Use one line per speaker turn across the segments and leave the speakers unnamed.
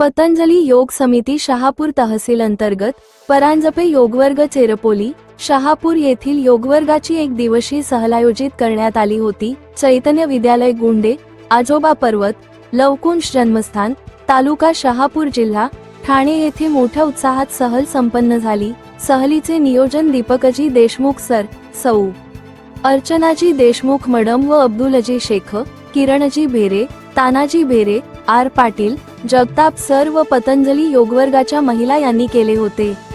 पतंजली योग समिती शहापूर तहसील अंतर्गत परांजपे योगवर्ग चेरपोली शहापूर येथील योगवर्गाची एक दिवसीय सहल आयोजित करण्यात आली होती. चैतन्य विद्यालय गुंडे आजोबा पर्वत लवकुंश जन्मस्थान तालुका शहापूर जिल्हा ठाणे येथे मोठ्या उत्साहात सहल संपन्न झाली. सहलीचे नियोजन दीपकजी देशमुख सर सौ. अर्चनाजी देशमुख मडम व अब्दुलजी शेख किरणजी भेरे तानाजी भेरे आर पाटील जगताप सर व पतंजली योगवर्गाच्या महिला यांनी केले होते.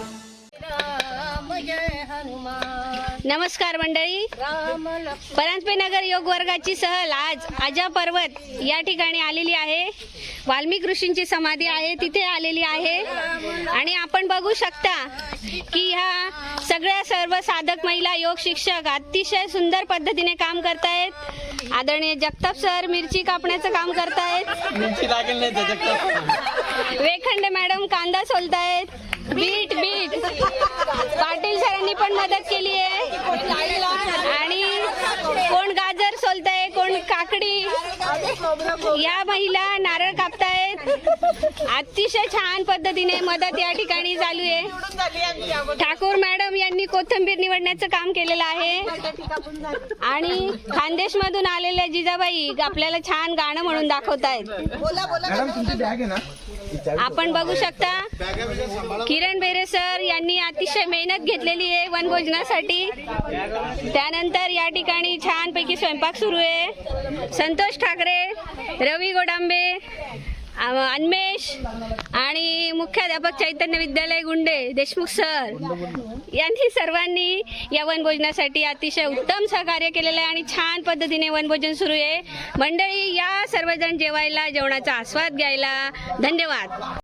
नमस्कार मंडळी.
राम लक्ष्मण.
परांजपे नगर योग वर्गाची सहल आज आजा पर्वत या ठिकाणी आलेली आहे. वाल्मिक ऋषींची समाधी आहे तिथे आलेली आहे. आणि आपण बघू शकता की ह्या सगळ्या सर्व साधक महिला योग शिक्षक अतिशय सुंदर पद्धतीने काम करतायत. आदरणीय जगताप सर मिरची कापण्याचं काम करतायत.
मिरची लागेल नाही त्याच्यात
वेखंडे मॅडम कांदा सोलतायत. Bit bit. पाटील सरांनी पण मदत केली आहे. काकडी या महिला नारळ कापतात अतिशय छान पद्धतीने मदत या ठिकाणी चालू आहे. ठाकूर मॅडम यांनी कोथंबीर निवडण्याचं काम केलेलं आहे. आणि खानदेश मधून आलेल्या जिजाबाई आपल्याला छान गाणं म्हणून दाखवतायत.
मॅडम तुमची बॅग आहे ना?
आपण बघू शकता किरण बेरे सर यांनी अतिशय मेहनत घेतलेली आहे वनभोजनासाठी. त्यानंतर या ठिकाणी छानपैकी स्वयंपाक सुरू आहे. संतोष ठाकरे रवी गोडांबे अन्मेश अन्मेष आणि मुख्याध्यापक चैतन्य विद्यालय गुंडे देशमुख सर. यांनी सर्वांनी या वनभोजनासाठी अतिशय उत्तम सहकार्य केलेलं आहे आणि छान पद्धतीने वनभोजन सुरू आहे. मंडळी या सर्वजण जेवायला जेवणाचा आस्वाद घ्यायला धन्यवाद.